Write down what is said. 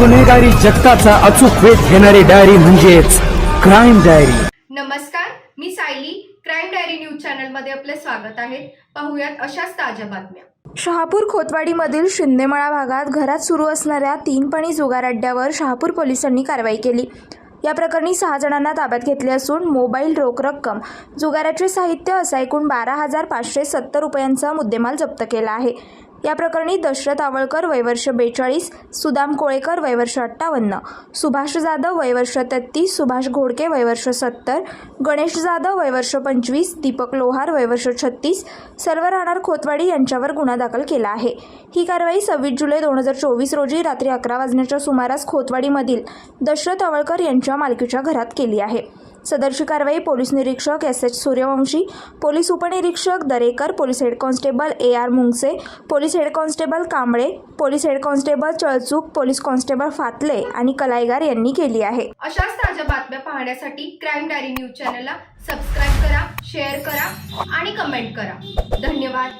गुन्हेगारी जगताचा अचूक वेध घेणारी डायरी म्हणजेच क्राईम डायरी नमस्कार मी सायली. क्राईम डायरी न्यूज चॅनलमध्ये आपले स्वागत आहे. पाहुयात अशाच ताज्या बातम्या. शहापूर खोतवाडीमधील शिंदेमळा भागात घरात सुरू असणाऱ्या तीन पणी जुगार अड्ड्यावर शहापूर पोलिसांनी कारवाई केली. या प्रकरणी सहा जणांना ताब्यात घेतले असून मोबाईल रोख रक्कम जुगाराचे साहित्य असा एकूण बारा हजार पाचशे सत्तर रुपयांचा मुद्देमाल जप्त केला आहे. या प्रकरणी दशरथ आवळकर वयवर्ष बेचाळीस सुदाम कोळेकर वयवर्ष अठ्ठावन्न सुभाष जाधव वयवर्ष तेहतीस सुभाष घोडके वयवर्ष सत्तर गणेश जाधव वयवर्ष पंचवीस दीपक लोहार वयवर्ष छत्तीस सर्व राहणार खोतवाडी यांच्यावर गुन्हा दाखल केला आहे. ही कारवाई सव्वीस जुलै दोन हजार चोवीस रोजी रात्री अकरा वाजण्याच्या सुमारास खोतवाडीमधील दशरथ आवळकर यांच्या मालकीच्या घरात केली आहे. सदरची कारवाई पोलीस निरीक्षक एस एच सूर्यवंशी पोलीस उपनिरीक्षक Darekar police head constable A R Mungse police head constable Kamble police head constable Chalchuk police constable Phatle आणि कलाईगार यांनी केली आहे. अशाच ताज्या बातम्या पाहण्यासाठी क्राईम डायरी न्यूज चॅनलला सबस्क्राईब करा शेअर करा आणि कमेंट करा. धन्यवाद.